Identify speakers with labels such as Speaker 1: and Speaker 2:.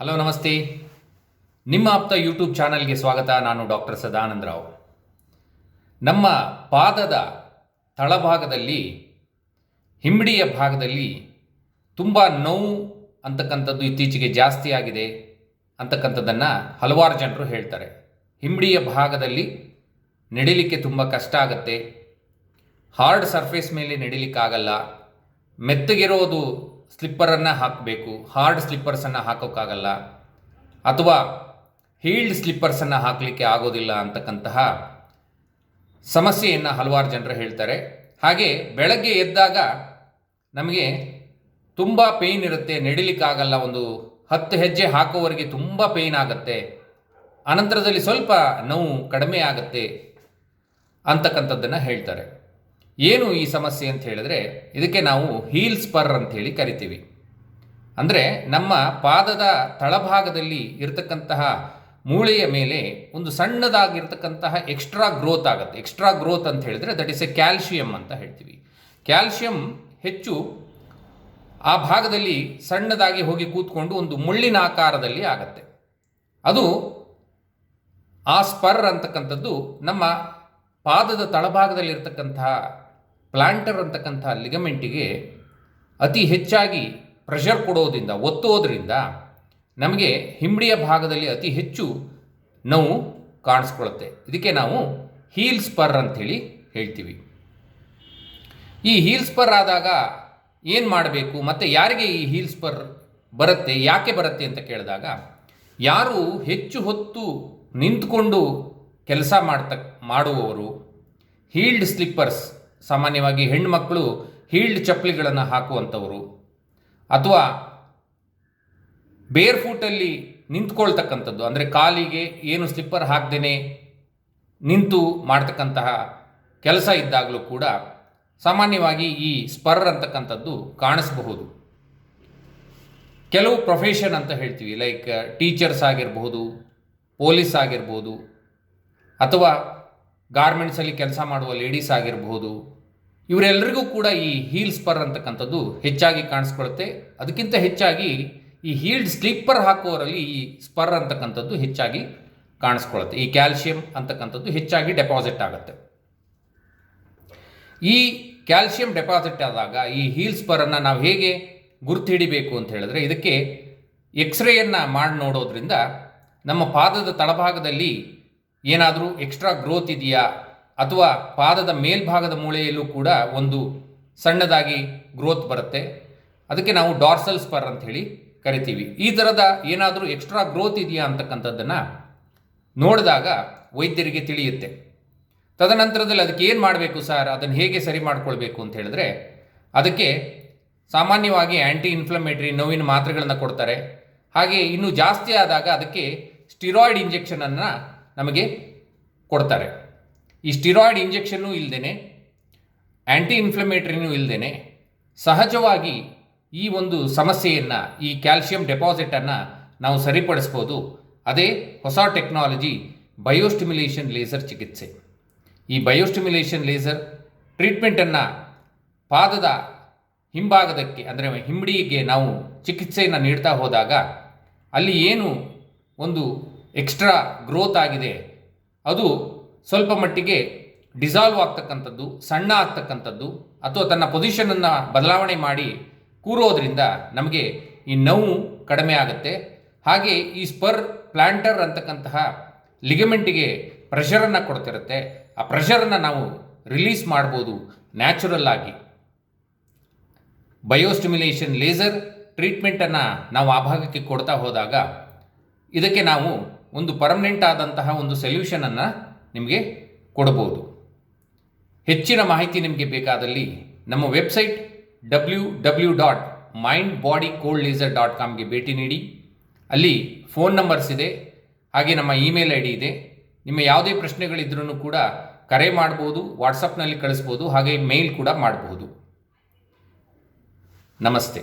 Speaker 1: Hello, ನಮಸ್ತೆ. ನಿಮ್ಮ ಆಪ್ತ ಯೂಟ್ಯೂಬ್ ಚಾನಲ್ಗೆ ಸ್ವಾಗತ. ನಾನು ಡಾಕ್ಟರ್ ಸದಾನಂದ ರಾವ್ ನಮ್ಮ ಪಾದದ ತಳಭಾಗದಲ್ಲಿ ಹಿಂಬಡಿಯ ಭಾಗದಲ್ಲಿ ತುಂಬ ನೋವು ಅಂತಕ್ಕಂಥದ್ದು ಇತ್ತೀಚೆಗೆ ಜಾಸ್ತಿ ಆಗಿದೆ ಅಂತಕ್ಕಂಥದ್ದನ್ನು ಹಲವಾರು ಜನರು ಹೇಳ್ತಾರೆ. ಹಿಂಬಡಿಯ ಭಾಗದಲ್ಲಿ ನಡಿಲಿಕ್ಕೆ ತುಂಬ ಕಷ್ಟ ಆಗುತ್ತೆ. ಹಾರ್ಡ್ ಸರ್ಫೇಸ್ ಮೇಲೆ ನಡಿಲಿಕ್ಕಾಗಲ್ಲ. ಮೆತ್ತಗಿರೋದು ಸ್ಲಿಪ್ಪರನ್ನು ಹಾಕಬೇಕು, ಹಾರ್ಡ್ ಸ್ಲಿಪ್ಪರ್ಸನ್ನು ಹಾಕೋಕ್ಕಾಗಲ್ಲ ಅಥವಾ ಹೀಲ್ಡ್ ಸ್ಲಿಪ್ಪರ್ಸನ್ನು ಹಾಕಲಿಕ್ಕೆ ಆಗೋದಿಲ್ಲ ಅಂತಕ್ಕಂತಹ ಸಮಸ್ಯೆಯನ್ನು ಹಲವಾರು ಜನರು ಹೇಳ್ತಾರೆ. ಹಾಗೆ ಬೆಳಗ್ಗೆ ಎದ್ದಾಗ ನಮಗೆ ತುಂಬ ಪೇಯ್ನ್ ಇರುತ್ತೆ, ನಡಿಲಿಕ್ಕಾಗಲ್ಲ, ಒಂದು ಹತ್ತು ಹೆಜ್ಜೆ ಹಾಕೋವರೆಗೆ ತುಂಬ ಪೇಯ್ನ್ ಆಗುತ್ತೆ, ಅನಂತರದಲ್ಲಿ ಸ್ವಲ್ಪ ನೋವು ಕಡಿಮೆ ಆಗುತ್ತೆ ಅಂತಕ್ಕಂಥದ್ದನ್ನು ಹೇಳ್ತಾರೆ. ಏನು ಈ ಸಮಸ್ಯೆ ಅಂತ ಹೇಳಿದ್ರೆ, ಇದಕ್ಕೆ ನಾವು ಹೀಲ್ ಸ್ಪರ್ ಅಂತ ಹೇಳಿ ಕರಿತೀವಿ. ಅಂದರೆ ನಮ್ಮ ಪಾದದ ತಳಭಾಗದಲ್ಲಿ ಇರತಕ್ಕಂತಹ ಮೂಳೆಯ ಮೇಲೆ ಒಂದು ಸಣ್ಣದಾಗಿರ್ತಕ್ಕಂತಹ ಎಕ್ಸ್ಟ್ರಾ ಗ್ರೋತ್ ಆಗುತ್ತೆ. ಎಕ್ಸ್ಟ್ರಾ ಗ್ರೋತ್ ಅಂತ ಹೇಳಿದ್ರೆ ದಟ್ ಇಸ್ ಎ ಕ್ಯಾಲ್ಶಿಯಂ ಅಂತ ಹೇಳ್ತೀವಿ. ಕ್ಯಾಲ್ಶಿಯಂ ಹೆಚ್ಚು ಆ ಭಾಗದಲ್ಲಿ ಸಣ್ಣದಾಗಿ ಹೋಗಿ ಕೂತ್ಕೊಂಡು ಒಂದು ಮುಳ್ಳಿನ ಆಕಾರದಲ್ಲಿ ಆಗತ್ತೆ. ಅದು ಆ ಸ್ಪರ್ ಅಂತಕ್ಕಂಥದ್ದು ನಮ್ಮ ಪಾದದ ತಳಭಾಗದಲ್ಲಿರ್ತಕ್ಕಂತಹ ಪ್ಲಾಂಟರ್ ಅಂತಕ್ಕಂಥ ಲಿಗಮೆಂಟಿಗೆ ಅತಿ ಹೆಚ್ಚಾಗಿ ಪ್ರೆಷರ್ ಕೊಡೋದ್ರಿಂದ, ಒತ್ತೋದ್ರಿಂದ ನಮಗೆ ಹಿಂಬಡಿಯ ಭಾಗದಲ್ಲಿ ಅತಿ ಹೆಚ್ಚು ನೋವು ಕಾಣಿಸ್ಕೊಳ್ಳುತ್ತೆ. ಇದಕ್ಕೆ ನಾವು ಹೀಲ್ ಸ್ಪರ್ ಅಂಥೇಳಿ ಹೇಳ್ತೀವಿ. ಈ ಹೀಲ್ ಸ್ಪರ್ ಆದಾಗ ಏನು ಮಾಡಬೇಕು, ಮತ್ತು ಯಾರಿಗೆ ಈ ಹೀಲ್ ಸ್ಪರ್ ಬರುತ್ತೆ, ಯಾಕೆ ಬರುತ್ತೆ ಅಂತ ಕೇಳಿದಾಗ, ಯಾರು ಹೆಚ್ಚು ಹೊತ್ತು ನಿಂತ್ಕೊಂಡು ಕೆಲಸ ಮಾಡ್ತ ಮಾಡುವವರು ಹೀಲ್ಡ್ ಸ್ಲಿಪ್ಪರ್ಸ್. ಸಾಮಾನ್ಯವಾಗಿ ಹೆಣ್ಮಕ್ಳು ಹೀಲ್ಡ್ ಚಪ್ಪಲಿಗಳನ್ನು ಹಾಕುವಂಥವರು. ಅಥವಾ ಬೇರ್ ಫೂಟಲ್ಲಿ ನಿಂತ್ಕೊಳ್ತಕ್ಕಂಥದ್ದು. ಅಂದರೆ ಕಾಲಿಗೆ ಏನು ಸ್ಲಿಪ್ಪರ್ ಹಾಕ್ದೇನೆ ನಿಂತು ಮಾಡ್ತಕ್ಕಂತಹ ಕೆಲಸ ಇದ್ದಾಗಲೂ ಕೂಡ ಸಾಮಾನ್ಯವಾಗಿ ಈ ಸ್ಪರ್ ಅಂತಕ್ಕಂಥದ್ದು ಕಾಣಿಸಬಹುದು. ಕೆಲವು ಪ್ರೊಫೆಷನ್ ಅಂತ ಹೇಳ್ತೀವಿ. ಲೈಕ್ ಟೀಚರ್ಸ್ ಆಗಿರಬಹುದು ಪೊಲೀಸ್ ಆಗಿರ್ಬೋದು, ಅಥವಾ ಗಾರ್ಮೆಂಟ್ಸಲ್ಲಿ ಕೆಲಸ ಮಾಡುವ ಲೇಡೀಸ್ ಆಗಿರಬಹುದು. ಇವರೆಲ್ಲರಿಗೂ ಕೂಡ ಈ ಹೀಲ್ ಸ್ಪರ್ ಅಂತಕ್ಕಂಥದ್ದು ಹೆಚ್ಚಾಗಿ ಕಾಣಿಸ್ಕೊಳುತ್ತೆ. ಅದಕ್ಕಿಂತ ಹೆಚ್ಚಾಗಿ ಈ ಹೀಲ್ಡ್ ಸ್ಲಿಪ್ಪರ್ ಹಾಕುವವರಲ್ಲಿ ಈ ಸ್ಪರ್ ಅಂತಕ್ಕಂಥದ್ದು ಹೆಚ್ಚಾಗಿ ಕಾಣಿಸ್ಕೊಳ್ಳುತ್ತೆ ಈ ಕ್ಯಾಲ್ಸಿಯಂ ಅಂತಕ್ಕಂಥದ್ದು ಹೆಚ್ಚಾಗಿ ಡೆಪಾಸಿಟ್ ಆಗುತ್ತೆ. ಈ ಕ್ಯಾಲ್ಸಿಯಂ ಡೆಪಾಸಿಟ್ ಆದಾಗ ಈ ಹೀಲ್ ಸ್ಪರನ್ನು ನಾವು ಹೇಗೆ ಗುರುತು ಹಿಡಿಬೇಕು ಅಂತ ಹೇಳಿದ್ರೆ ಇದಕ್ಕೆ ಎಕ್ಸ್ರೇಯನ್ನು ಮಾಡಿ ನೋಡೋದ್ರಿಂದ ನಮ್ಮ ಪಾದದ ತಳಭಾಗದಲ್ಲಿ ಏನಾದರೂ ಎಕ್ಸ್ಟ್ರಾ ಗ್ರೋತ್ ಇದೆಯಾ? ಅಥವಾ ಪಾದದ ಮೇಲ್ಭಾಗದ ಮೂಳೆಯಲ್ಲೂ ಕೂಡ ಒಂದು ಸಣ್ಣದಾಗಿ ಗ್ರೋತ್ ಬರುತ್ತೆ? ಅದಕ್ಕೆ ನಾವು ಡಾರ್ಸಲ್ ಸ್ಪರ್ ಅಂತ ಹೇಳಿ ಕರಿತೀವಿ. ಈ ಥರದ ಏನಾದರೂ ಎಕ್ಸ್ಟ್ರಾ ಗ್ರೋತ್ ಇದೆಯಾ ಅಂತಕ್ಕಂಥದ್ದನ್ನು ನೋಡಿದಾಗ ವೈದ್ಯರಿಗೆ ತಿಳಿಯುತ್ತೆ. ತದನಂತರದಲ್ಲಿ ಅದಕ್ಕೆ ಏನು ಮಾಡಬೇಕು ಸರ್? ಅದನ್ನು ಹೇಗೆ ಸರಿ ಮಾಡಿಕೊಳ್ಬೇಕು ಅಂತ ಹೇಳಿದ್ರೆ ಅದಕ್ಕೆ ಸಾಮಾನ್ಯವಾಗಿ ಆ್ಯಂಟಿ ಇನ್ಫ್ಲಮೇಟರಿ ನೋವಿನ ಮಾತ್ರೆಗಳನ್ನು ಕೊಡ್ತಾರೆ. ಹಾಗೆ ಇನ್ನೂ ಜಾಸ್ತಿ ಆದಾಗ ಅದಕ್ಕೆ ಸ್ಟಿರಾಯ್ಡ್ ಇಂಜೆಕ್ಷನನ್ನು ನಮಗೆ ಕೊಡ್ತಾರೆ. ಈ ಸ್ಟಿರಾಯ್ಡ್ ಇಂಜೆಕ್ಷನ್ನು ಇಲ್ಲದೇ ಆ್ಯಂಟಿ ಇನ್ಫ್ಲಮೇಟ್ರಿನೂ ಇಲ್ಲದೇ ಸಹಜವಾಗಿ ಈ ಒಂದು ಸಮಸ್ಯೆಯನ್ನು, ಈ ಕ್ಯಾಲ್ಶಿಯಂ ಡೆಪಾಸಿಟನ್ನು ನಾವು ಸರಿಪಡಿಸ್ಬೋದು. ಅದೇ ಹೊಸ ಟೆಕ್ನಾಲಜಿ ಬಯೋಸ್ಟಿಮ್ಯುಲೇಷನ್ ಲೇಸರ್ ಚಿಕಿತ್ಸೆ. ಈ ಬಯೋಸ್ಟಿಮ್ಯುಲೇಷನ್ ಲೇಸರ್ ಟ್ರೀಟ್ಮೆಂಟನ್ನು ಪಾದದ ಹಿಂಭಾಗದಕ್ಕೆ, ಅಂದರೆ ಹಿಂಬಡಿಗೆ ನಾವು ಚಿಕಿತ್ಸೆಯನ್ನು ನೀಡ್ತಾ ಹೋದಾಗ, ಅಲ್ಲಿ ಏನು ಒಂದು ಎಕ್ಸ್ಟ್ರಾ ಗ್ರೋತ್ ಆಗಿದೆ. ಅದು ಸ್ವಲ್ಪ ಮಟ್ಟಿಗೆ ಡಿಸಾಲ್ವ್ ಆಗ್ತಕ್ಕಂಥದ್ದು, ಸಣ್ಣ ಆಗ್ತಕ್ಕಂಥದ್ದು, ಅಥವಾ ತನ್ನ ಪೊಸಿಷನನ್ನು ಬದಲಾವಣೆ ಮಾಡಿ ಕೂರೋದ್ರಿಂದ ನಮಗೆ ಈ ನೋವು ಕಡಿಮೆ ಆಗುತ್ತೆ. ಹಾಗೆ ಈ ಸ್ಪರ್ ಪ್ಲಾಂಟರ್ ಅಂತಕ್ಕಂತಹ ಲಿಗಮೆಂಟಿಗೆ ಪ್ರೆಷರನ್ನು ಕೊಡ್ತಿರುತ್ತೆ. ಆ ಪ್ರೆಷರನ್ನು ನಾವು ರಿಲೀಸ್ ಮಾಡ್ಬೋದು ನ್ಯಾಚುರಲ್ ಆಗಿ. ಬಯೋಸ್ಟಿಮ್ಯುಲೇಷನ್ ಲೇಸರ್ ಟ್ರೀಟ್ಮೆಂಟನ್ನು ನಾವು ಆ ಭಾಗಕ್ಕೆ ಕೊಡ್ತಾ ಹೋದಾಗ ಇದಕ್ಕೆ ನಾವು ಒಂದು ಪರ್ಮನೆಂಟ್ ಆದಂತಹ ಒಂದು ಸೊಲ್ಯೂಷನನ್ನು ನಿಮಗೆ ಕೊಡಬಹುದು ಹೆಚ್ಚಿನ ಮಾಹಿತಿ ನಿಮಗೆ ಬೇಕಾದಲ್ಲಿ ನಮ್ಮ website W W dot mind body cold laser dot ಕಾಮ್ಗೆ ಭೇಟಿ ನೀಡಿ. ಅಲ್ಲಿ ಫೋನ್ ನಂಬರ್ಸ್ ಇದೆ, ಹಾಗೆ ನಮ್ಮ ಇಮೇಲ್ ಐ ಡಿ ಇದೆ. ನಿಮ್ಮ ಯಾವುದೇ ಪ್ರಶ್ನೆಗಳಿದ್ರೂ ಕೂಡ ಕರೆ ಮಾಡ್ಬೋದು ವಾಟ್ಸಪ್ನಲ್ಲಿ ಕಳಿಸ್ಬೋದು, ಹಾಗೆ ಮೇಲ್ ಕೂಡ ಮಾಡಬಹುದು ನಮಸ್ತೆ.